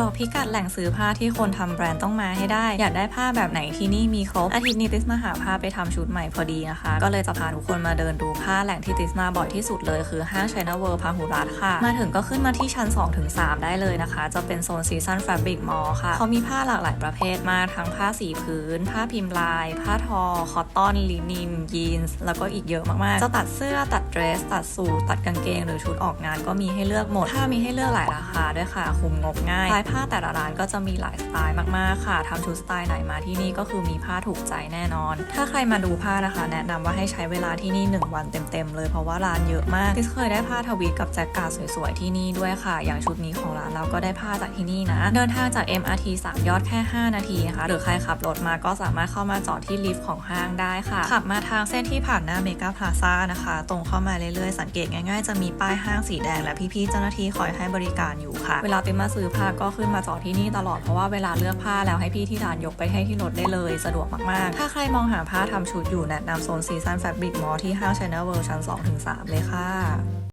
บอกพิกัดแหล่งซื้อผ้าที่คนทำแบรนด์ต้องมาให้ได้ อยากได้ผ้าแบบไหนที่นี่มีครบ อาทิตย์นี้ติสมาหาผ้าไปทำชุดใหม่พอดีนะคะ ก็เลยจะพาทุกคนมาเดินดูผ้าแหล่งที่ติสมาบ่อยที่สุดเลยคือห้าง China World พาหุรัตค่ะ มาถึงก็ขึ้นมาที่ชั้น 2-3 ได้เลยนะคะ จะเป็นโซนซีซันแฟบริกมอลค่ะ เขามีผ้าหลากหลายประเภทมากทั้งผ้าสีพื้น ผ้าพิมพ์ลาย ผ้าทอ คอตตอน ลินิน ยีนส์แล้วก็อีกเยอะมากๆ จะตัดเสื้อตัดเดรส ตัดสูทตัดกางเกง หรือชุดออกงานก็มีให้เลือกหมด ผ้ามีให้เลือกหลายราคาด้วยค่ะ คุมงบง่ายผ้าแต่ละร้านก็จะมีหลายสไตล์มากๆค่ะทำชุดสไตล์ไหนมาที่นี่ก็คือมีผ้าถูกใจแน่นอน ถ้าใครมาดูผ้านะคะ แนะนำว่าให้ใช้เวลาที่นี่ 1 วันเต็มๆเลยเพราะว่าร้านเยอะมากทิสเคยได้ผ้าทวีตกับแจ็คกาดสวยๆที่นี่ด้วยค่ะ อย่างชุดนี้ของร้านเราก็ได้ผ้าจากที่นี่นะ เดินทางจาก MRT 3 ยอดแค่ 5 นาทีค่ะหรือใครขับรถมาก็สามารถเข้ามาจอดที่ลิฟต์ของห้างได้ค่ะ ขับมาทางเส้นที่ผ่านหน้าเมกาพลาซ่านะคะ ตรงเข้ามาเรื่อยๆสังเกตง่าย ๆ จะมีป้ายห้างสีแดงและพี่ๆเจ้าหน้าที่คอยให้บริการอยู่ค่ะ เวลาติมมาซื้อผ้าก็็ขึ้นมาจอดที่นี่ตลอดเพราะว่าเวลาเลือกผ้าแล้วให้พี่ที่ร้านยกไปให้ที่รถได้เลย สะดวกมากๆ ถ้าใครมองหาผ้าทำชุดอยู่แนะนำโซนซีซันแฟบริกมอที่ห้าง China World ชั้น 2-3 เลยค่ะ